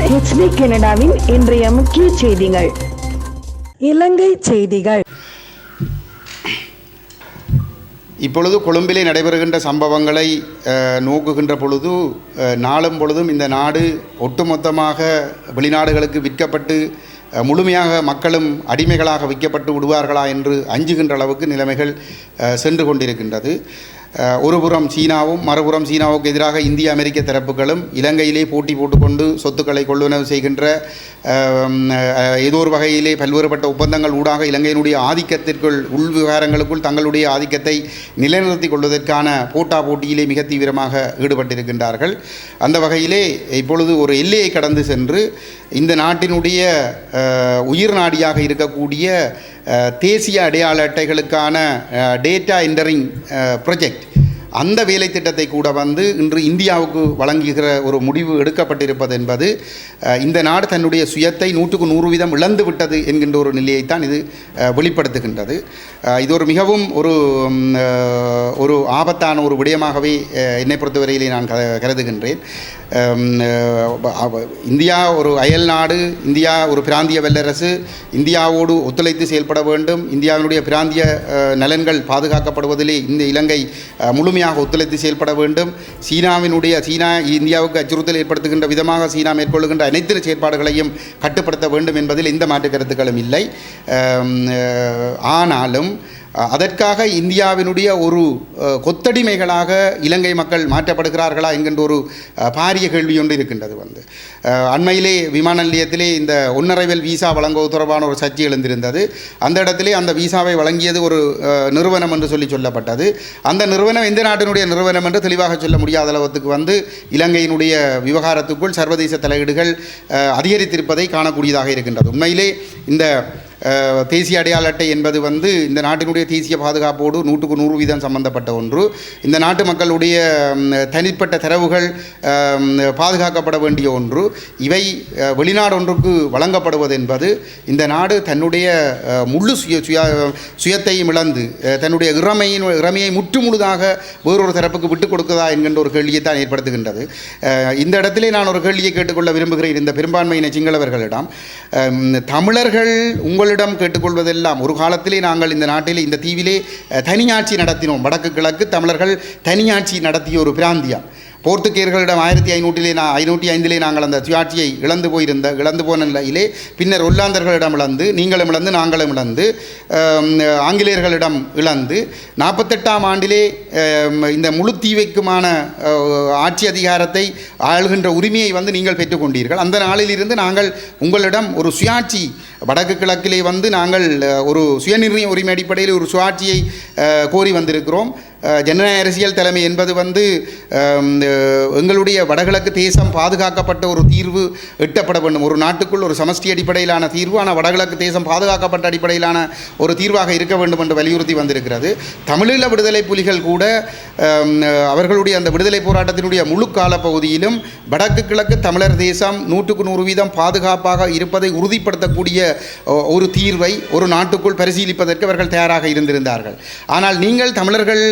HD கனடாவின் இன்றைய முக்கிய செய்திகள். இலங்கை செய்திகள். இப்பொழுது கொழும்பிலே நடைபெறுகின்ற சம்பவங்களை நோக்குகின்ற பொழுது நாளும் பொழுதும் இந்த நாடு ஒட்டுமொத்தமாக வெளிநாடுகளுக்கு விற்கப்பட்டு முழுமையாக மக்களும் அடிமைகளாக விற்கப்பட்டு விடுவார்களா என்று அஞ்சுகின்ற அளவுக்கு நிலைமைகள் சென்று கொண்டிருக்கின்றது. ஒருபுறம் சீனாவும் மறுபுறம் சீனாவுக்கு எதிராக இந்திய அமெரிக்க தரப்புகளும் இலங்கையிலே போட்டி போட்டுக்கொண்டு சொத்துக்களை கொள்வனவு செய்கின்ற ஏதோ ஒரு வகையிலே பல்வேறுபட்ட ஒப்பந்தங்கள் ஊடாக இலங்கையினுடைய ஆதிக்கத்திற்குள் உள் விவகாரங்களுக்குள் தங்களுடைய ஆதிக்கத்தை நிலைநிறுத்திக் கொள்வதற்கான போட்டா போட்டியிலே மிக தீவிரமாக ஈடுபட்டிருக்கின்றார்கள். அந்த வகையிலே இப்பொழுது ஒரு எல்லையை கடந்து சென்று இந்த நாட்டினுடைய உயிர் நாடியாக இருக்கக்கூடிய தேசிய அடையாள அட்டைகளுக்கான டேட்டா என்டரிங் ப்ரொஜெக்ட் அந்த வேலை திட்டத்தை கூட வந்து இன்று இந்தியாவுக்கு வழங்குகிற ஒரு முடிவு எடுக்கப்பட்டிருப்பது என்பது இந்த நாடு தன்னுடைய சுயத்தை நூற்றுக்கு நூறு வீதம் இழந்து விட்டது என்கின்ற ஒரு நிலையைத்தான் இது வெளிப்படுத்துகின்றது. இது ஒரு மிகவும் ஒரு ஒரு ஆபத்தான ஒரு விடயமாகவே என்னை பொறுத்தவரையிலே நான் க- கருதுகின்றேன். இந்தியா ஒரு அயல் நாடு இந்தியா ஒரு பிராந்திய வல்லரசு இந்தியாவோடு ஒத்துழைத்து செயல்பட வேண்டும் இந்தியாவினுடைய பிராந்திய நலன்கள் பாதுகாக்கப்படுவதிலே இந்த இலங்கை முழுமையாக முழுமையாக ஒத்துழைத்து செயல்பட வேண்டும். சீனாவினுடைய சீனா இந்தியாவுக்கு அச்சுறுத்தல் ஏற்படுத்துகின்ற விதமாக சீனா மேற்கொள்ளுகின்ற அனைத்து செயற்பாடுகளையும் கட்டுப்படுத்த வேண்டும் என்பதில் எந்த மாற்று கருத்துக்களும் இல்லை. ஆனாலும் அதற்காக இந்தியாவினுடைய ஒரு கொத்தடிமைகளாக இலங்கை மக்கள் மாற்றப்படுகிறார்களா என்கின்ற ஒரு பாரிய கேள்வி ஒன்று இருக்கின்றது வந்து. அண்மையிலே விமான நிலையத்திலே இந்த ஒன்னரைவல் விசா வழங்குவது தொடர்பான ஒரு சர்ச்சை எழுந்திருந்தது. அந்த இடத்திலே அந்த விசாவை வழங்கியது ஒரு நிறுவனம் என்று சொல்லி சொல்லப்பட்டது. அந்த நிறுவனம் எந்த நாட்டினுடைய நிறுவனம் என்று தெளிவாக சொல்ல முடியாத அளவுக்கு வந்து இலங்கையினுடைய விவகாரத்துக்குள் சர்வதேச தலையீடுகள் அதிகரித்திருப்பதை காணக்கூடியதாக இருக்கின்றது. உண்மையிலே இந்த தேசிய அடையாள அட்டை என்பது வந்து இந்த நாட்டினுடைய தேசிய பாதுகாப்போடு நூற்றுக்கு நூறு வீதம் சம்பந்தப்பட்ட ஒன்று. இந்த நாட்டு மக்களுடைய தனிப்பட்ட தரவுகள் பாதுகாக்கப்பட வேண்டிய ஒன்று. இவை வெளிநாடு ஒன்றுக்கு வழங்கப்படுவது என்பது இந்த நாடு தன்னுடைய முழு சுய சுய சுயத்தையும் இழந்து தன்னுடைய இறமையின் இறமையை முற்றுமுழுதாக வேறொரு தரப்புக்கு விட்டுக் கொடுக்குதா என்கின்ற ஒரு கேள்வியை தான் ஏற்படுத்துகின்றது இந்த இடத்திலே நான் ஒரு கேள்வியை கேட்டுக்கொள்ள விரும்புகிறேன். இந்த பெரும்பான்மையின சிங்களவர்களிடம் தமிழர்கள் உங்கள் உங்களிடம் கேட்டுக்கொள்வதெல்லாம் ஒரு காலத்திலே நாங்கள் இந்த நாட்டிலே இந்த தீவிலே தனியாட்சி நடத்தினோம். வடக்கு கிழக்கு தமிழர்கள் தனியாட்சி நடத்திய ஒரு பிராந்தியம். போர்த்துகேயர்களிடம் ஆயிரத்தி ஐநூற்றிலே நான் ஐநூற்றி ஐந்திலே நாங்கள் அந்த சுயாட்சியை இழந்து போயிருந்த இழந்து போன நிலையிலே பின்னர் ஒல்லாந்தர்களிடம் இழந்து நீங்களும் இழந்து நாங்களும் இழந்து ஆங்கிலேயர்களிடம் இழந்து நாற்பத்தெட்டாம் ஆண்டிலே இந்த முழு தீவைக்குமான ஆட்சி அதிகாரத்தை ஆளுகின்ற உரிமையை வந்து நீங்கள் பெற்றுக்கொண்டீர்கள் அந்த நாளிலிருந்து நாங்கள் உங்களிடம் ஒரு சுயாட்சி வடக்கு கிழக்கிலே வந்து நாங்கள் ஒரு சுயநிர்ணய உரிமை அடிப்படையில் ஒரு சுயாட்சியை கோரி வந்திருக்கிறோம். ஜனநாயக அரசியல் தலைமை என்பது வந்து எங்களுடைய வடகிழக்கு தேசம் பாதுகாக்கப்பட்ட ஒரு தீர்வு எட்டப்பட வேண்டும். ஒரு நாட்டுக்குள் ஒரு சமஷ்டி அடிப்படையிலான தீர்வு ஆனால் வடகிழக்கு தேசம் பாதுகாக்கப்பட்ட அடிப்படையிலான ஒரு தீர்வாக இருக்க வேண்டும் என்று வலியுறுத்தி வந்திருக்கிறது. தமிழீழ விடுதலை புலிகள் கூட அவர்களுடைய அந்த விடுதலை போராட்டத்தினுடைய முழு கால பகுதியிலும் வடக்கு கிழக்கு தமிழர் தேசம் நூற்றுக்கு நூறு வீதம் பாதுகாப்பாக இருப்பதை உறுதிப்படுத்தக்கூடிய ஒரு தீர்வை ஒரு நாட்டுக்குள் பரிசீலிப்பதற்கு அவர்கள் தயாராக இருந்திருந்தார்கள். ஆனால் நீங்கள் தமிழர்கள்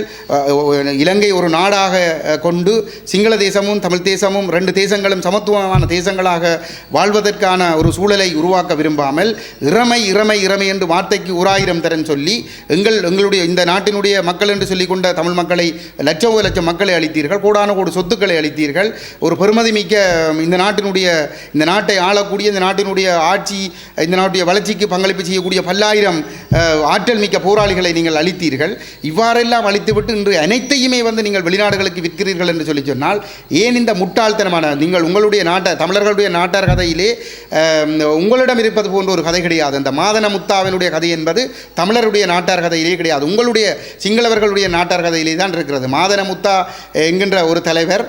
இலங்கை ஒரு நாடாக கொண்டு சிங்கள தேசமும் தமிழ் தேசமும் ரெண்டு தேசங்களும் சமத்துவமான தேசங்களாக வாழ்வதற்கான ஒரு சூழலை உருவாக்க விரும்பாமல் இறமை இறமை இறமை என்று வார்த்தைக்கு ஓராயிரம் தரன் சொல்லி எங்கள் எங்களுடைய இந்த நாட்டினுடைய மக்கள் என்று சொல்லிக்கொண்ட தமிழ் மக்களை லட்சம் லட்சம் மக்களை அளித்தீர்கள் கோடான கோடி சொத்துக்களை அளித்தீர்கள் ஒரு பெருமதி மிக்க இந்த நாட்டினுடைய இந்த நாட்டை ஆளக்கூடிய இந்த நாட்டினுடைய ஆட்சி இந்த நாட்டுடைய வளர்ச்சிக்கு பங்களிப்பு செய்யக்கூடிய பல்லாயிரம் ஆற்றல் மிக்க போராளிகளை நீங்கள் அளித்தீர்கள் இவ்வாறெல்லாம் அளித்துவிட்டு இன்று அனைத்தையுமே வந்து நீங்கள் வெளிநாடுகளுக்கு விற்கிறீர்கள் என்று சொல்லி சொன்னால் ஏன் இந்த முட்டாள்தனமான நீங்கள் உங்களுடைய நாட்டை தமிழர்களுடைய நாட்டார் கதையிலே உங்களிடம் இருப்பது போன்ற ஒரு கதை கிடையாது. அந்த மாதன முத்தாவினுடைய கதை என்பது தமிழருடைய நாட்டார் கதையிலே கிடையாது. உங்களுடைய சிங்களவர்களுடைய நாட்டார் கதையிலே தான் இருக்கிறது. மாதன முத்தா என்கின்ற ஒரு தலைவர்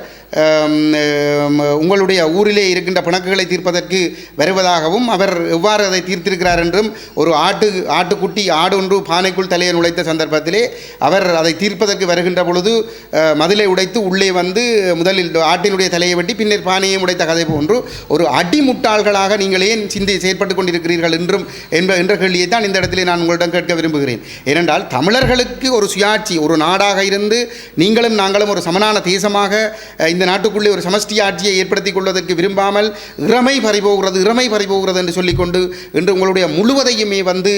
உங்களுடைய ஊரிலே இருக்கின்ற பிணக்குகளை தீர்ப்பதற்கு வருவதாகவும் அவர் எவ்வாறு அதை தீர்த்திருக்கிறார் என்றும் ஒரு ஆட்டு ஆட்டுக்குட்டி ஆடு ஒன்று பானைக்குள் தலையை நுழைத்த சந்தர்ப்பத்திலே அவர் அதை தீர்ப்பதற்கு வருகின்ற பொழுது மதிலை உடைத்து உள்ளே வந்து முதலில் ஆட்டினுடைய தலையை வெட்டி பின்னர் பானையை உடைத்த கதை போன்று ஒரு அடிமுட்டாள்களாக நீங்கள் ஏன் சிந்தி செயற்பட்டு கொண்டிருக்கிறீர்கள் என்றும் என்ற என்ற கேள்வியை தான் இந்த இடத்திலே நான் உங்களிடம் கேட்க விரும்புகிறேன். ஏனென்றால் தமிழர்களுக்கு ஒரு சுயாட்சி ஒரு நாடாக இருந்து நீங்களும் நாங்களும் ஒரு சமனான தேசமாக இந்த இந்த நாட்டுக்குள்ளே ஒரு சமஷ்டி ஆட்சியை ஏற்படுத்திக் கொள்வதற்கு விரும்பாமல் இறமை பறிபோகிறது இறமை பறிபோகிறது என்று சொல்லிக்கொண்டு இன்று உங்களுடைய முழுவதையுமே வந்து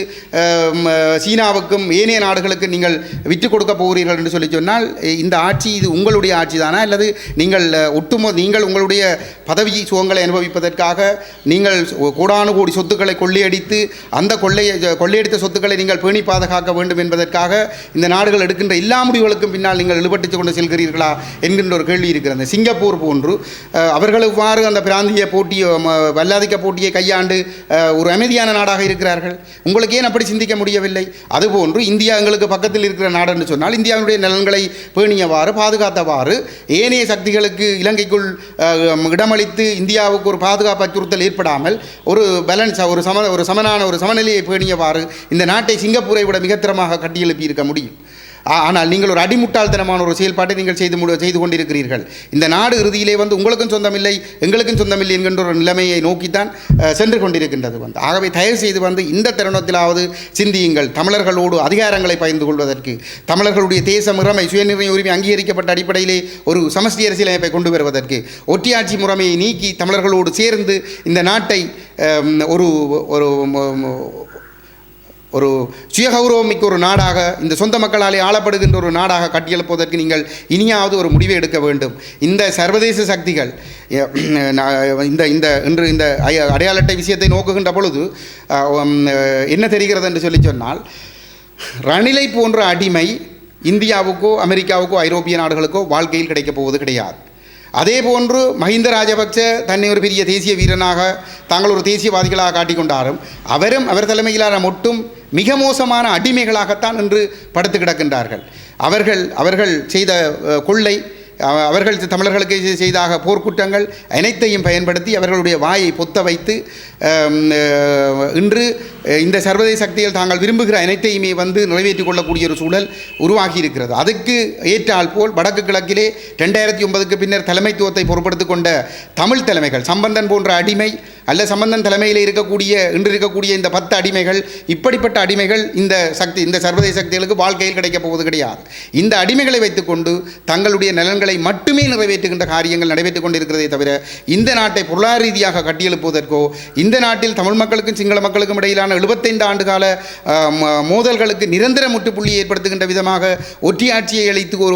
சீனாவுக்கும் ஏனைய நாடுகளுக்கு நீங்கள் விற்றுக் கொடுக்க போகிறீர்கள் என்று சொல்லி சொன்னால் இந்த ஆட்சி இது உங்களுடைய ஆட்சி தானா? அல்லது நீங்கள் ஒட்டுமொ நீங்கள் உங்களுடைய பதவி சுகங்களை அனுபவிப்பதற்காக நீங்கள் கோடானு கோடி சொத்துக்களை கொள்ளையடித்து அந்த கொள்ளையை கொள்ளையடித்த சொத்துக்களை நீங்கள் பேணி பாதுகாக்க வேண்டும் என்பதற்காக இந்த நாடுகள் எடுக்கின்ற எல்லா முடிவுகளுக்கும் பின்னால் நீங்கள் ஈடுபட்டு கொண்டு செல்கிறீர்களா? என்கின்ற ஒரு கேள்வி இருக்கிறது. சிங்கப்பூர் போன்று அவர்களுவாறு அவர்கள் இவ்வாறு அந்த பிராந்திய போட்டியை ம- வல்லாதிக்க போட்டியை கையாண்டு ஒரு அமைதியான நாடாக இருக்கிறார்கள்? உங்களுக்கு ஏன் அப்படி சிந்திக்க முடியவில்லை? அதுபோன்று இந்தியா எங்களுக்கு பக்கத்தில் இருக்கிற நாடு என்று சொன்னால் இந்தியாவுடைய நலன்களை பேணியவாறு பாதுகாத்தவாறு ஏனைய சக்திகளுக்கு இலங்கைக்குள் இடமளித்து இந்தியாவுக்கு ஒரு பாதுகாப்பு அச்சுறுத்தல் ஏற்படாமல் ஒரு பேலன்ஸ் ஒரு சம ஒரு சமனான ஒரு சமநிலையை பேணியவாறு இந்த நாட்டை சிங்கப்பூரை விட மிகத்திரமாக கட்டியெழுப்பி இருக்க முடியும். ஆனால் நீங்கள் ஒரு அடிமுட்டாள்தனமான ஒரு செயல்பாட்டை நீங்கள் செய்து முடி செய்து கொண்டிருக்கிறீர்கள். இந்த நாடு இறுதியிலே வந்து உங்களுக்கும் சொந்தமில்லை எங்களுக்கும் சொந்தமில்லை என்கின்ற ஒரு நிலைமையை நோக்கித்தான் சென்று கொண்டிருக்கின்றது வந்து. ஆகவே தயவு செய்து வந்து இந்த தருணத்திலாவது சிந்தியுங்கள். தமிழர்களோடு அதிகாரங்களை பகிர்ந்து கொள்வதற்கு தமிழர்களுடைய தேச முறைமை சுயநிர்ணய உரிமை அங்கீகரிக்கப்பட்ட அடிப்படையிலே ஒரு சமஷ்டி அரசியலமைப்பை கொண்டு வருவதற்கு ஒட்டியாட்சி முறைமையை நீக்கி தமிழர்களோடு சேர்ந்து இந்த நாட்டை ஒரு ஒரு ஒரு சுயகௌரவமிக்க ஒரு நாடாக இந்த சொந்த மக்களாலே ஆளப்படுகின்ற ஒரு நாடாக கட்டியெழுப்பதற்கு நீங்கள் இனியாவது ஒரு முடிவை எடுக்க வேண்டும். இந்த சர்வதேச சக்திகள் இந்த இந்த இன்று இந்த அடையாள அட்டை விஷயத்தை நோக்குகின்ற பொழுது என்ன தெரிகிறது என்று சொல்லி சொன்னால் ரணிலை போன்ற அடிமை இந்தியாவுக்கோ அமெரிக்காவுக்கோ ஐரோப்பிய நாடுகளுக்கோ வாழ்க்கையில் கிடைக்கப் போவது கிடையாது. அதே போன்று மஹிந்த ராஜபக்ச தன்னை ஒரு பெரிய தேசிய வீரனாக தாங்கள் ஒரு தேசியவாதிகளாக காட்டிக்கொண்டாரும் அவரும் அவர் தலைமையிலான மட்டும் மிக மோசமான அடிமைகளாகத்தான் இன்று படுத்து கிடக்கின்றார்கள். அவர்கள் அவர்கள் செய்த கொள்ளை அவர்கள் தமிழர்களுக்கு செய்தாக போர்க்குற்றங்கள் அனைத்தையும் பயன்படுத்தி அவர்களுடைய வாயை பொத்த வைத்து இன்று இந்த சர்வதேச சக்திகள் தாங்கள் விரும்புகிற அனைத்தையுமே வந்து நிறைவேற்றிக் கொள்ளக்கூடிய ஒரு சூழல் உருவாகி இருக்கிறது அதுக்கு ஏற்றால் போல் வடக்கு கிழக்கிலே ரெண்டாயிரத்தி ஒன்பதுக்கு பின்னர் தலைமைத்துவத்தை பொறுப்படுத்திக் கொண்ட தமிழ் தலைமைகள் சம்பந்தன் போன்ற அடிமை அல்ல சம்பந்தன் தலைமையில் இருக்கக்கூடிய இன்று இருக்கக்கூடிய இந்த பத்து அடிமைகள் இப்படிப்பட்ட அடிமைகள் இந்த சக்தி இந்த சர்வதேச சக்திகளுக்கு வாழ்க்கையில் கிடைக்கப் போவது கிடையாது. இந்த அடிமைகளை வைத்துக்கொண்டு தங்களுடைய நலன்கள் மட்டுமே நிறைவேற்றுகின்ற காரியங்கள் நடைபெற்றுக் கொண்டிருக்கிறதே தவிர இந்த நாட்டை பொருளாதார ரீதியாக கட்டியெழுப்புவதற்கோ இந்த நாட்டில் தமிழ் மக்களுக்கும் சிங்கள மக்களுக்கும் இடையிலான எழுபத்தைந்து ஆண்டு கால மோதல்களுக்கு நிரந்தர முற்றுப்புள்ளியை ஏற்படுத்துகின்ற விதமாக ஒற்றியாட்சியை அளித்து ஒரு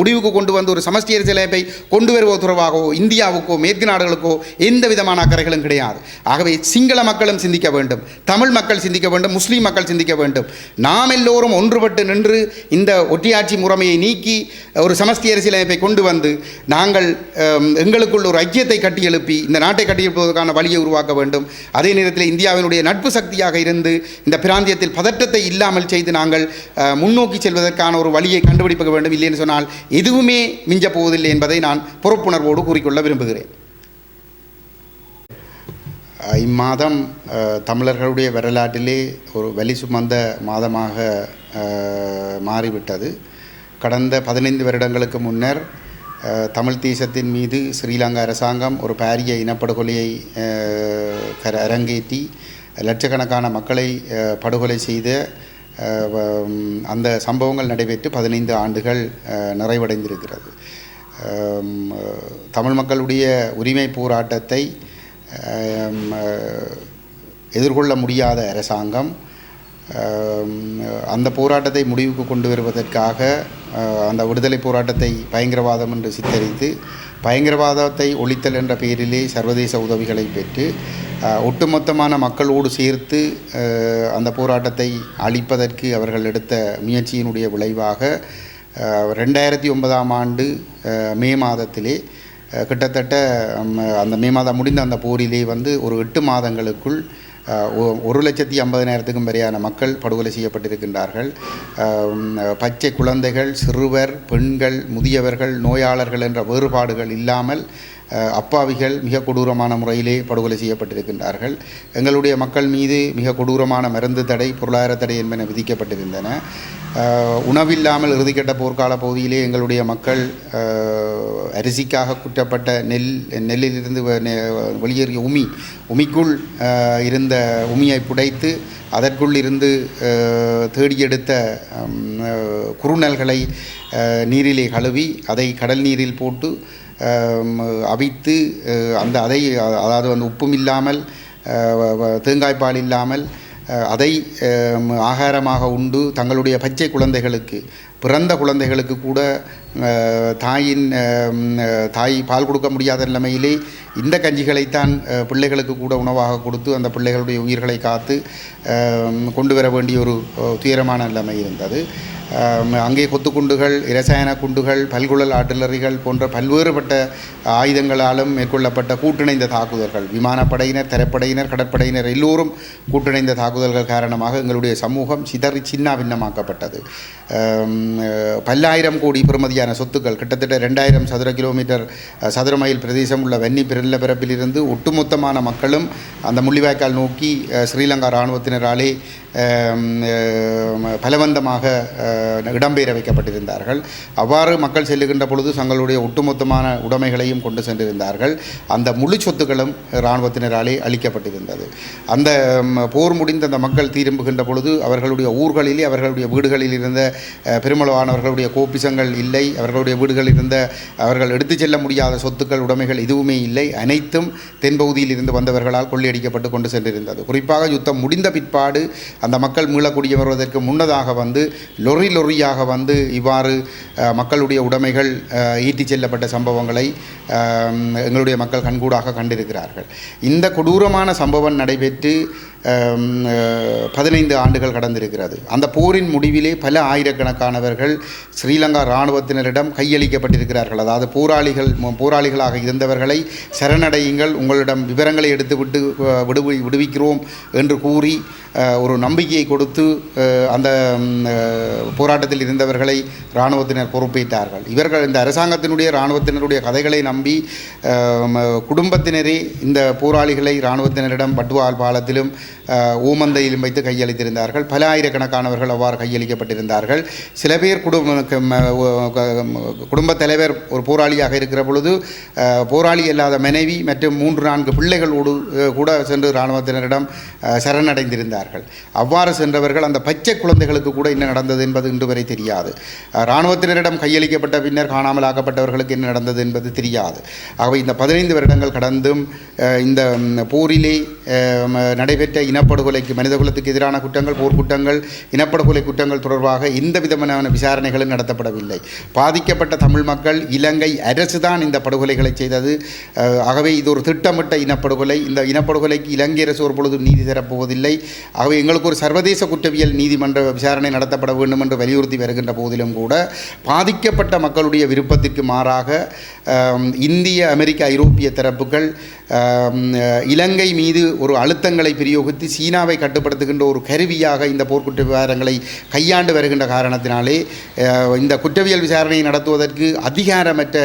முடிவுக்கு கொண்டு வந்து ஒரு சமஸ்டி அரசியலமைப்பை கொண்டு வருவது தொடர்பாகவோ இந்தியாவுக்கோ மேற்கு நாடுகளுக்கோ எந்த விதமான அக்கறைகளும் கிடையாது. ஆகவே சிங்கள மக்களும் சிந்திக்க வேண்டும் தமிழ் மக்கள் சிந்திக்க வேண்டும் முஸ்லீம் மக்கள் சிந்திக்க வேண்டும். நாம் எல்லோரும் ஒன்றுபட்டு நின்று இந்த ஒற்றியாட்சி முறைமையை நீக்கி ஒரு சமஸ்தி அரசியலமைப்பை கொண்டு வந்து நாங்கள் எங்களுக்குள் ஒரு ஐக்கியத்தை கட்டியெழுப்பி இந்த நாட்டை கட்டியெழுப்புவதற்கான வழியை உருவாக்க வேண்டும். அதே நேரத்தில் இந்தியாவினுடைய நட்பு சக்தியாக இருந்து இந்த பிராந்தியத்தில் பதற்றத்தை இல்லாமல் செய்து நாங்கள் முன்னோக்கி செல்வதற்கான ஒரு வழியை கண்டுபிடிக்க வேண்டும். இல்லைன்னு சொன்னால் எதுவுமே மிஞ்சப் போவதில்லை என்பதை நான் பொறுப்புணர்வோடு கூறிக்கொள்ள விரும்புகிறேன். இம்மாதம் தமிழர்களுடைய வரலாற்றிலே ஒரு வலி சுமந்த மாதமாக மாறிவிட்டது. கடந்த பதினைந்து வருடங்களுக்கு முன்னர் தமிழ் தேசத்தின் மீது ஸ்ரீலங்கா அரசாங்கம் ஒரு பாரிய இனப்படுகொலையை கர- அரங்கேற்றி லட்சக்கணக்கான மக்களை படுகொலை செய்த அந்த சம்பவங்கள் நடைபெற்று பதினைந்து ஆண்டுகள் நிறைவடைந்திருக்கிறது. தமிழ் மக்களுடைய உரிமை போராட்டத்தை எதிர்கொள்ள முடியாத அரசாங்கம் அந்த போராட்டத்தை முடிவுக்கு கொண்டு வருவதற்காக அந்த விடுதலை போராட்டத்தை பயங்கரவாதம் என்று சித்தரித்து பயங்கரவாதத்தை ஒழித்தல் என்ற பெயரிலே சர்வதேச உதவிகளை பெற்று ஒட்டுமொத்தமான மக்களோடு சேர்த்து அந்த போராட்டத்தை அழிப்பதற்கு அவர்கள் எடுத்த முயற்சியினுடைய விளைவாக ரெண்டாயிரத்தி ஒன்பதாம் ஆண்டு மே மாதத்திலே கிட்டத்தட்ட அந்த மே மாதம் முடிந்த அந்த போரிலே வந்து ஒரு எட்டு மாதங்களுக்குள் ஒரு லட்சத்தி ஐம்பதினாயிரத்துக்கும் வரையான மக்கள் படுகொலை செய்யப்பட்டிருக்கின்றார்கள். பச்சை குழந்தைகள் சிறுவர் பெண்கள் முதியவர்கள் நோயாளர்கள் என்ற வேறுபாடுகள் இல்லாமல் அப்பாவிகள் மிக கொடூரமான முறையிலே படுகொலை செய்யப்பட்டிருக்கின்றார்கள். எங்களுடைய மக்கள் மீது மிக கொடூரமான மருந்து தடை பொருளாதார தடை என்பன விதிக்கப்பட்டிருந்தன. உணவில்லாமல் இறுதிக்கட்ட போர்க்கால பகுதியிலே எங்களுடைய மக்கள் அரிசிக்காக குற்றப்பட்ட நெல் நெல்லிலிருந்து வ- நெ- வெளியேறிய உமி உமிக்குள் இருந்த உமியை புடைத்து அதற்குள் இருந்து அஹ், தேடி எடுத்த குறுநல்களை நீரிலே கழுவி அதை கடல் நீரில் போட்டு அவித்து அந்த அதை அதாவது வந்து உப்பும் இல்லாமல் அஹ், தேங்காய்ப்பால் இல்லாமல் அதை ஆகாரமாக உண்டு தங்களுடைய பச்சை குழந்தைகளுக்கு பிறந்த குழந்தைகளுக்கு கூட தாயின் தாய் பால் கொடுக்க முடியாத நிலைமையிலே இந்த கஞ்சிகளைத்தான் பிள்ளைகளுக்கு கூட உணவாக கொடுத்து அந்த பிள்ளைகளுடைய உயிர்களை காத்து கொண்டு வர வேண்டிய ஒரு துயரமான நிலைமை இருந்தது. அங்கே கொத்துக்குண்டுகள் இரசாயன குண்டுகள் பல்குழல் ஆர்டிலரிகள் போன்ற பல்வேறுபட்ட ஆயுதங்களாலும் மேற்கொள்ளப்பட்ட கூட்டிணைந்த தாக்குதல்கள். விமானப்படையினர் தரப்படையினர் கடற்படையினர் எல்லோரும் கூட்டிணைந்த தாக்குதல்கள் காரணமாக எங்களுடைய சமூகம் சிதறி சின்ன பின்னமாக்கப்பட்டது. பல்லாயிரம் கோடி பெறுமதியான சொத்துக்கள் கிட்டத்தட்ட ரெண்டாயிரம் சதுர கிலோமீட்டர் சதுர மைல் பிரதேசம் உள்ள வன்னி பிறப்பிலிருந்து ஒட்டுமொத்தமான மக்களும் அந்த முள்ளிவாய்க்கால் நோக்கி ஸ்ரீலங்கா இராணுவத்தினராலே பலவந்தமாக இடம்பெயர வைக்கப்பட்டிருந்தார்கள். அவ்வாறு மக்கள் செல்லுகின்ற பொழுது தங்களுடைய ஒட்டுமொத்தமான உடைமைகளையும் கொண்டு சென்றிருந்தார்கள். அந்த முழு சொத்துக்களும் இராணுவத்தினராலே அளிக்கப்பட்டிருந்தது. அந்த போர் முடிந்த அந்த மக்கள் திரும்புகின்ற பொழுது அவர்களுடைய ஊர்களிலே அவர்களுடைய வீடுகளில் இருந்த பெருமளவானவர்களுடைய கோப்பிசங்கள் இல்லை. அவர்களுடைய வீடுகளில் இருந்த அவர்கள் எடுத்துச் செல்ல முடியாத சொத்துக்கள் உடைமைகள் எதுவுமே இல்லை. அனைத்தும் தென்பகுதியில் இருந்து வந்தவர்களால் கொள்ளையடிக்கப்பட்டு கொண்டு சென்றிருந்தது. குறிப்பாக யுத்தம் முடிந்த பிற்பாடு அந்த மக்கள் மீளக்குடிய வருவதற்கு முன்னதாக வந்து லொரி லொரியாக வந்து இவ்வாறு மக்களுடைய உடைமைகள் ஈட்டிச் செல்லப்பட்ட சம்பவங்களை எங்களுடைய மக்கள் கண்கூடாக கண்டிருக்கிறார்கள். இந்த கொடூரமான சம்பவம் நடைபெற்று பதினைந்து ஆண்டுகள் கடந்திருக்கிறது. அந்த போரின் முடிவிலே பல ஆயிரக்கணக்கானவர்கள் ஸ்ரீலங்கா இராணுவத்தினரிடம் கையளிக்கப்பட்டிருக்கிறார்கள். அதாவது போராளிகள் போராளிகளாக இருந்தவர்களை சரணடையுங்கள் உங்களிடம் விவரங்களை எடுத்துவிட்டு விடு விடுவி விடுவிக்கிறோம் என்று கூறி ஒரு நம்பிக்கையை கொடுத்து அந்த போராட்டத்தில் இருந்தவர்களை இராணுவத்தினர் பொறுப்பேற்றார்கள். இவர்கள் இந்த அரசாங்கத்தினுடைய இராணுவத்தினருடைய கதைகளை நம்பி குடும்பத்தினரே இந்த போராளிகளை இராணுவத்தினரிடம் பட்டுவால் பாலத்திலும் ஊமந்தையிலும் வைத்து கையளித்திருந்தார்கள். பல ஆயிரக்கணக்கானவர்கள் அவ்வாறு கையளிக்கப்பட்டிருந்தார்கள். சில பேர் குடும்ப குடும்பத் தலைவர் ஒரு போராளியாக இருக்கிற பொழுது போராளி அல்லாத மனைவி மற்றும் மூன்று நான்கு பிள்ளைகளோடு கூட சென்று இராணுவத்தினரிடம் சரணடைந்திருந்தார்கள். அவ்வாறு சென்றவர்கள் அந்த பச்சை குழந்தைகளுக்கு கூட என்ன நடந்தது என்பது இன்று வரை தெரியாது. இராணுவத்தினரிடம் கையளிக்கப்பட்ட பின்னர் காணாமல் ஆக்கப்பட்டவர்களுக்கு என்ன நடந்தது என்பது தெரியாது. ஆகவே இந்த பதினைந்து வருடங்கள் கடந்தும் இந்த போரிலே நடைபெற்ற இனப்படுகொலைக்கு மனிதகுலத்துக்கு எதிரான குற்றங்கள் போர்க்குற்றங்கள் இனப்படுகொலை குற்றங்கள் தொடர்பாக எந்த விதமான விசாரணைகளும் நடத்தப்படவில்லை. பாதிக்கப்பட்ட தமிழ் மக்கள் இலங்கை அரசு தான் இந்த படுகொலைகளை செய்தது. ஆகவே இது ஒரு திட்டமிட்ட இனப்படுகொலை. இந்த இனப்படுகொலைக்கு இலங்கை அரசு ஒரு பொழுதும் நீதி தரப்போவதில்லை. ஆகவே எங்களுக்கு ஒரு சர்வதேச குற்றவியல் நீதிமன்ற விசாரணை நடத்தப்பட வேண்டும் என்று வலியுறுத்தி வருகின்ற போதிலும் கூட பாதிக்கப்பட்ட மக்களுடைய விருப்பத்திற்கு மாறாக இந்திய அமெரிக்க ஐரோப்பிய தரப்புகள் இலங்கை மீது ஒரு அழுத்தங்களை பிரயோகித்து சீனாவை கட்டுப்படுத்துகின்ற ஒரு கருவியாக இந்த போர்க்குற்ற விவகாரங்களை கையாண்டு வருகின்ற காரணத்தினாலே இந்த குற்றவியல் விசாரணையை நடத்துவதற்கு அதிகாரமற்ற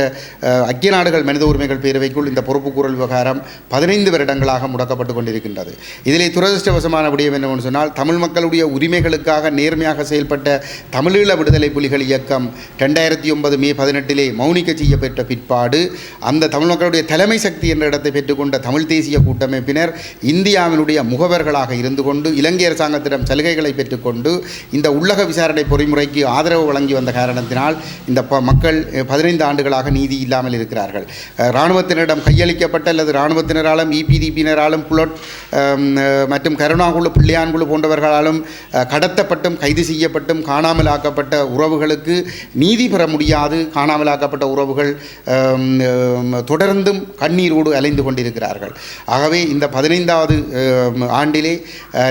ஐக்கிய நாடுகள் மனித உரிமைகள் பேரவைக்குள் இந்த பொறுப்புக்கூறல் விவகாரம் பதினைந்து வருடங்களாக முடக்கப்பட்டு கொண்டிருக்கின்றது. இதிலே துரதிருஷ்டவசமான விடயம் என்னவென்று சொன்னால் தமிழ் மக்களுடைய உரிமைகளுக்காக நேர்மையாக செயல்பட்ட தமிழீழ விடுதலை புலிகள் இயக்கம் ரெண்டாயிரத்தி ஒன்பது மே பதினெட்டிலே மௌனிக்க செய்யப்பட்ட பிற்பாடு அந்த தமிழ் மக்களுடைய தலைமை சக்தி என்ற இடத்தை பெற்றுக்கொண்ட தமிழ் தேசிய கூட்டமைப்பினர் இந்தியாவினுடைய முக முகவர்களாக இருந்து கொண்டு இலங்கை அரசாங்கத்திடம் சலுகைகளை பெற்றுக்கொண்டு இந்த உள்ளக விசாரணை பொறிமுறைக்கு ஆதரவு வழங்கி வந்த காரணத்தினால் இந்த ப- மக்கள் பதினைந்து ஆண்டுகளாக நீதி இல்லாமல் இருக்கிறார்கள். இராணுவத்தினரிடம் கையளிக்கப்பட்ட அல்லது இராணுவத்தினராலும் இபிடிபியினராலும் புலட் மற்றும் கருணாகுழு பிள்ளையான்குழு போன்றவர்களாலும் கடத்தப்பட்டும் கைது செய்யப்பட்டும் காணாமல் ஆக்கப்பட்ட உறவுகளுக்கு நீதி பெற முடியாது. காணாமல் ஆக்கப்பட்ட உறவுகள் தொடர்ந்தும் கண்ணீரோடு அலைந்து கொண்டிருக்கிறார்கள். ஆகவே இந்த பதினைந்தாவது ஆண்டிலே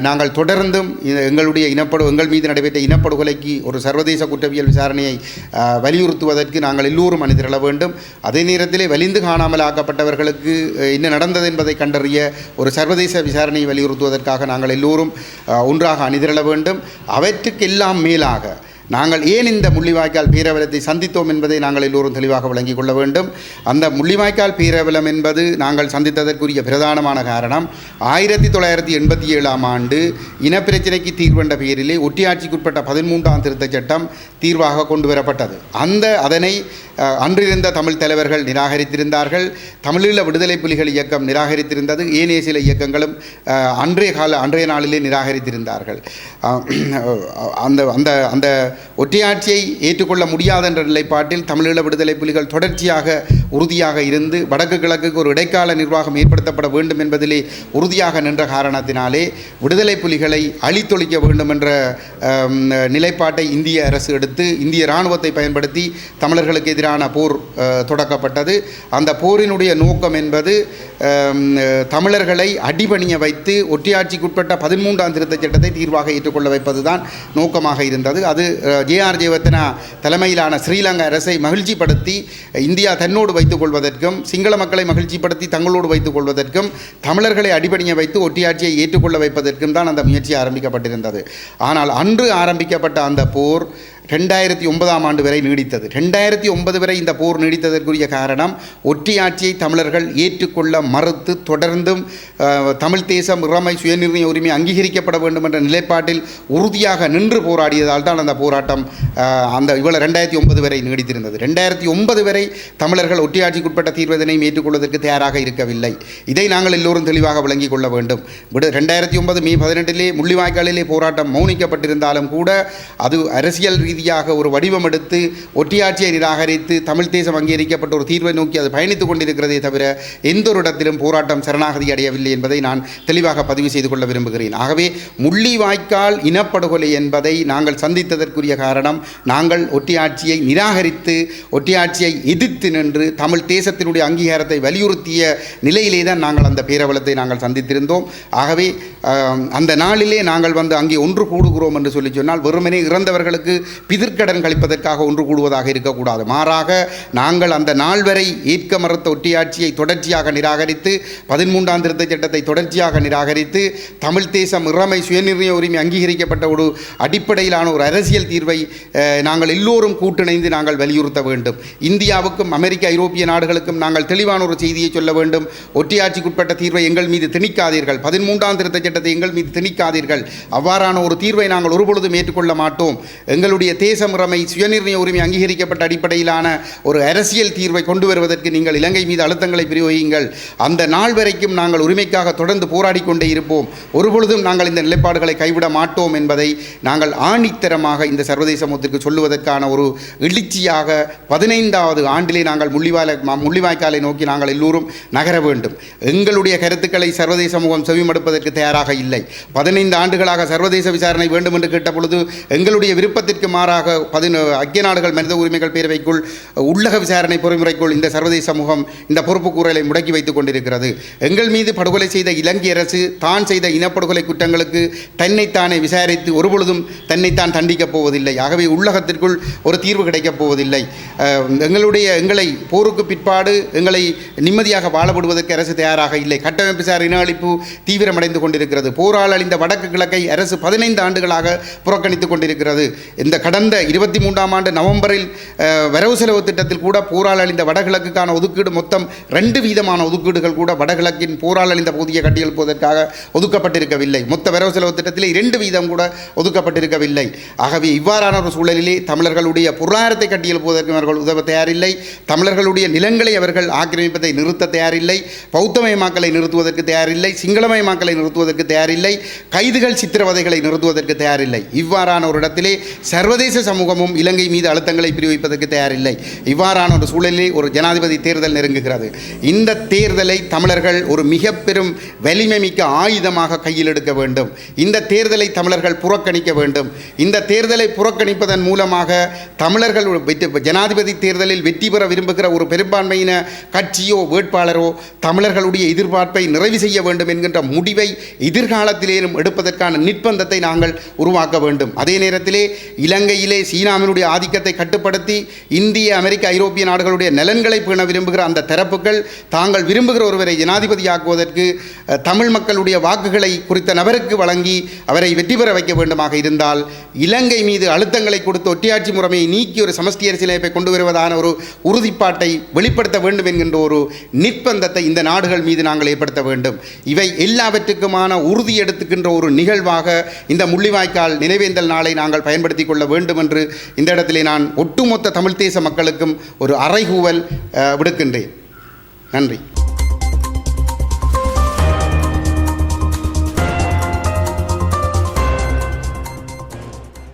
நாங்கள் தொடர்ந்தும் எங்களுடைய இனப்படு எங்கள் மீது நடைபெற்ற இனப்படுகொலைக்கு ஒரு சர்வதேச குற்றவியல் விசாரணையை வலியுறுத்துவதற்கு நாங்கள் எல்லோரும் அணிதிரள வேண்டும். அதே நேரத்திலே வலிந்து காணாமல் ஆக்கப்பட்டவர்களுக்கு என்ன நடந்தது என்பதை கண்டறிய ஒரு சர்வதேச விசாரணையை வலியுறுத்துவதற்காக நாங்கள் எல்லோரும் ஒன்றாக அணிதிரள வேண்டும். அவற்றுக்கெல்லாம் மேலாக நாங்கள் ஏன் இந்த முள்ளிவாய்க்கால் பேரவலத்தை சந்தித்தோம் என்பதை நாங்கள் எல்லோரும் தெளிவாக விளங்கிக் கொள்ள வேண்டும். அந்த முள்ளிவாய்க்கால் பேரவலம் என்பது நாங்கள் சந்தித்ததற்குரிய பிரதானமான காரணம். ஆயிரத்தி தொள்ளாயிரத்தி எண்பத்தி ஏழாம் ஆண்டு இனப்பிரச்சினைக்கு தீர்வென்ற பெயரிலே ஒட்டியாட்சிக்குட்பட்ட பதிமூன்றாம் திருத்தச் சட்டம் தீர்வாக கொண்டு வரப்பட்டது அந்த அதனை அன்றிருந்த தமிழ் தலைவர்கள் நிராகரித்திருந்தார்கள். தமிழீழ விடுதலை புலிகள் இயக்கம் நிராகரித்திருந்தது. ஏனைய சில இயக்கங்களும் அன்றைய கால அன்றைய நாளிலே நிராகரித்திருந்தார்கள். அந்த அந்த அந்த ஒற்றையாட்சியை ஏற்றுக்கொள்ள முடியாது என்ற நிலைப்பாட்டில் தமிழீழ விடுதலை புலிகள் தொடர்ச்சியாக உறுதியாக இருந்து வடக்கு கிழக்குக்கு ஒரு இடைக்கால நிர்வாகம் ஏற்படுத்தப்பட வேண்டும் என்பதிலே உறுதியாக நின்ற காரணத்தினாலே விடுதலை புலிகளை அழித்தொழிக்க வேண்டும் என்ற நிலைப்பாட்டை இந்திய அரசு எடுத்து இந்திய இராணுவத்தை பயன்படுத்தி தமிழர்களுக்கு எதிரான போர் தொடக்கப்பட்டது. அந்த போரினுடைய நோக்கம் என்பது தமிழர்களை அடிபணிய வைத்து ஒற்றியாட்சிக்குட்பட்ட பதிமூன்றாம் திருத்தச் சட்டத்தை தீர்வாக ஏற்றுக்கொள்ள வைப்பதுதான் நோக்கமாக இருந்தது. அது ஜேஆர் ஜெயவர்த்தனா தலைமையிலான ஸ்ரீலங்கா அரசை மகிழ்ச்சிப்படுத்தி இந்தியா தன்னோடு வைத்துக் கொள்வதற்கும் சிங்கள மக்களை மகிழ்ச்சிப்படுத்தி தங்களோடு வைத்துக் கொள்வதற்கும் தமிழர்களை அடிபணிய வைத்து ஒற்றையாட்சியை ஏற்றுக்கொள்ள வைப்பதற்கும் தான் அந்த முயற்சி ஆரம்பிக்கப்பட்டிருந்தது. ஆனால் அன்று ஆரம்பிக்கப்பட்ட அந்த போர் ரெண்டாயிரத்தி ஒன்பதாம் ஆண்டு வரை நீடித்தது. ரெண்டாயிரத்தி ஒன்பது வரை இந்த போர் நீடித்ததற்குரிய காரணம் ஒற்றையாட்சியை தமிழர்கள் ஏற்றுக்கொள்ள மறுத்து தொடர்ந்தும் தமிழ் தேசம் இறமை சுயநிர்ணய உரிமை அங்கீகரிக்கப்பட வேண்டும் என்ற நிலைப்பாட்டில் உறுதியாக நின்று போராடியதால் தான் அந்த போராட்டம் அந்த இவ்வளவு ரெண்டாயிரத்தி ஒன்பது வரை நீடித்திருந்தது. ரெண்டாயிரத்தி ஒன்பது வரை தமிழர்கள் ஒற்றையாட்சிக்குட்பட்ட தீர்வதனையும் ஏற்றுக்கொள்வதற்கு தயாராக இருக்கவில்லை. இதை நாங்கள் எல்லோரும் தெளிவாக விளங்கிக் கொள்ள வேண்டும். விடு ரெண்டாயிரத்தி ஒன்பது மே பதினெட்டிலே முள்ளிவாய்க்காலிலே போராட்டம் மௌனிக்கப்பட்டிருந்தாலும் கூட அது அரசியல் ரீதி ரீதியாக ஒரு வடிவம் எடுத்து ஒட்டியாட்சியை நிராகரித்து தமிழ் தேசம் அங்கீகரிக்கப்பட்ட ஒரு தீர்வை நோக்கி அது பயணித்துக் கொண்டிருக்கிறதே தவிர எந்த ஒரு இடத்திலும் போராட்டம் சரணாகதி அடையவில்லை என்பதை நான் தெளிவாக பதிவு செய்து கொள்ள விரும்புகிறேன். ஆகவே முள்ளிவாய்க்கால் இனப்படுகொலை என்பதை நாங்கள் சந்தித்ததற்குரிய காரணம் நாங்கள் ஒட்டியாட்சியை நிராகரித்து ஒட்டியாட்சியை எதிர்த்து நின்று தமிழ் தேசத்தினுடைய அங்கீகாரத்தை வலியுறுத்திய நிலையிலே தான் நாங்கள் அந்த பேரவலத்தை நாங்கள் சந்தித்திருந்தோம். ஆகவே அந்த நாளிலே நாங்கள் வந்து அங்கே ஒன்று கூடுகிறோம் என்று சொல்லி சொன்னால் வெறுமனே இறந்தவர்களுக்கு பிதிர்க்கடன் கழிப்பதற்காக ஒன்று கூடுவதாக இருக்கக்கூடாது. மாறாக நாங்கள் அந்த நாள் வரை ஏற்க மறுத்த ஒட்டியாட்சியை தொடர்ச்சியாக நிராகரித்து பதிமூன்றாம் திருத்த சட்டத்தை தொடர்ச்சியாக நிராகரித்து தமிழ் தேசம் இறமை சுயநிர்ணய உரிமை அங்கீகரிக்கப்பட்ட ஒரு அடிப்படையிலான ஒரு அரசியல் தீர்வை நாங்கள் எல்லோரும் கூட்டிணைந்து நாங்கள் வலியுறுத்த வேண்டும். இந்தியாவுக்கும் அமெரிக்க ஐரோப்பிய நாடுகளுக்கும் நாங்கள் தெளிவான ஒரு செய்தியை சொல்ல வேண்டும். ஒற்றையாட்சிக்குட்பட்ட தீர்வை எங்கள் மீது திணிக்காதீர்கள். பதிமூன்றாம் திருத்த சட்டத்தை எங்கள் மீது திணிக்காதீர்கள். அவ்வாறான ஒரு தீர்வை நாங்கள் ஒருபொழுதும் ஏற்றுக்கொள்ள மாட்டோம். எங்களுடைய உங்களுடைய தேச முறைமை சுயநிர்ணய உரிமை அங்கீகரிக்கப்பட்ட அடிப்படையிலான ஒரு அரசியல் தீர்வை கொண்டு வருவதற்கு நீங்கள் இலங்கை மீது அழுத்தங்களை பிரயோகியுங்கள். அந்த நாள் வரைக்கும் நாங்கள் உரிமைக்காக தொடர்ந்து போராடி கொண்டே இருப்போம் ஒருபொழுதும் நாங்கள் இந்த நிலைப்பாடுகளை கைவிட மாட்டோம் என்பதை நாங்கள் ஆணித்தரமாக இந்த சர்வதேச சமூகத்திற்கு சொல்லுவதற்கான ஒரு எழுச்சியாக பதினைந்தாவது ஆண்டிலே நாங்கள் முள்ளிவாய் முள்ளிவாய்க்காலை நோக்கி நாங்கள் எல்லோரும் நகர வேண்டும். எங்களுடைய கருத்துக்களை சர்வதேச சமூகம் செவிமடுப்பதற்கு தயாராக இல்லை. பதினைந்து ஆண்டுகளாக சர்வதேச விசாரணை வேண்டும் என்று கேட்ட பொழுது எங்களுடைய விருப்பத்திற்கு மாறாக பதின ஐக்கிய நாடுகள் மனித உரிமைகள் பேரவைக்குள் உள்ளக விசாரணை பொறிமுறைக்குள் இந்த சர்வதேச சமூகம் இந்த பொறுப்புக்கூறலை முடக்கி வைத்துக் கொண்டிருக்கிறது. எங்கள் மீது படுகொலை செய்த இலங்கை அரசு தான் செய்த இனப்படுகொலை குற்றங்களுக்கு தன்னைத்தானே விசாரித்து ஒருபொழுதும் தன்னைத்தான் தண்டிக்கப் போவதில்லை. ஆகவே உள்ளகத்திற்குள் ஒரு தீர்வு கிடைக்கப் போவதில்லை. எங்களுடைய எங்களை போருக்கு பிற்பாடு எங்களை நிம்மதியாக வாழப்படுவதற்கு அரசு தயாராக இல்லை. கட்டமைப்பு சார் இன அழிப்பு தீவிரமடைந்து கொண்டிருக்கிறது. போரால் அழிந்த வடக்கு கிழக்கை அரசு பதினைந்து ஆண்டுகளாக புறக்கணித்துக் கொண்டிருக்கிறது. இந்த கடந்த இருபத்தி மூன்றாம் ஆண்டு நவம்பரில் வரவு செலவு திட்டத்தில் கூட போரால் அழிந்த வடகிழக்குக்கான ஒதுக்கீடு மொத்தம் ரெண்டு வீதமான ஒதுக்கீடுகள் கூட வடகிழக்கின் போரால் அழிந்த பகுதியை கட்டியெழுப்புவதற்காக ஒதுக்கப்பட்டிருக்கவில்லை. மொத்த வரவு செலவு திட்டத்தில் இரண்டு வீதம் கூட ஒதுக்கப்பட்டிருக்கவில்லை. ஆகவே இவ்வாறான ஒரு சூழலிலே தமிழர்களுடைய பொருளாதாரத்தை கட்டியெழுப்புவதற்கு அவர்கள் உதவ தயாரில்லை. தமிழர்களுடைய நிலங்களை அவர்கள் ஆக்கிரமிப்பதை நிறுத்த தயாரில்லை. பௌத்தமயமாக்கலை நிறுத்துவதற்கு தயாரில்லை. சிங்களமயமாக்கலை நிறுத்துவதற்கு தயாரில்லை. கைதுகள் சித்திரவதைகளை நிறுத்துவதற்கு தயாரில்லை. இவ்வாறான ஒரு இடத்திலே சர்வ சர்வதேச சமூகமும் இலங்கை மீது அழுத்தங்களை பிரிவிப்பதற்கு தயாரில்லை. இவ்வாறான ஒரு சூழலில் ஒரு ஜனாதிபதி தேர்தல் நெருங்குகிறது. இந்த தேர்தலை தமிழர்கள் ஒரு மிக பெரும் வலிமை மிக்க ஆயுதமாக கையில் எடுக்க வேண்டும். இந்த தேர்தலை தமிழர்கள் புறக்கணிக்க வேண்டும். இந்த தேர்தலை புறக்கணிப்பதன் மூலமாக தமிழர்கள் வெற்றி- ஜனாதிபதி தேர்தலில் வெற்றி பெற விரும்புகிற ஒரு பெரும்பான்மையின கட்சியோ வேட்பாளரோ தமிழர்களுடைய எதிர்பார்ப்பை நிறைவு செய்ய வேண்டும் என்கின்ற முடிவை எதிர்காலத்திலேயும் எடுப்பதற்கான நிர்பந்தத்தை நாங்கள் உருவாக்க வேண்டும். அதே நேரத்திலே இலங்கையிலே சீனாவினுடைய ஆதிக்கத்தை கட்டுப்படுத்தி இந்திய அமெரிக்க ஐரோப்பிய நாடுகளுடைய நலன்களை பேண விரும்புகிற அந்த தரப்புகள் தாங்கள் விரும்புகிற ஒருவரை ஜனாதிபதியாக்குவதற்கு தமிழ் மக்களுடைய வாக்குகளை குறித்த நபருக்கு வழங்கி அவரை வெற்றி பெற வைக்க வேண்டுமாக இருந்தால் இலங்கை மீது அழுத்தங்களை கொடுத்து ஒட்டியாட்சி முறைமையை நீக்கி ஒரு சமஷ்டி அரசியலமைப்பை கொண்டு வருவதான ஒரு உறுதிப்பாட்டை வெளிப்படுத்த வேண்டும் என்கின்ற ஒரு நிர்பந்தத்தை இந்த நாடுகள் மீது நாங்கள் ஏற்படுத்த வேண்டும். இவை எல்லாவற்றுக்குமான உறுதி எடுத்துக்கின்ற ஒரு நிகழ்வாக இந்த முள்ளிவாய்க்கால் நினைவேந்தல் நாளை நாங்கள் பயன்படுத்திக் கொள்ள வேண்டும் என்று இந்த இடத்திலே நான் ஒட்டுமொத்த தமிழ் தேச மக்களுக்கும் ஒரு அறைகூவல் விடுக்கின்றேன். நன்றி.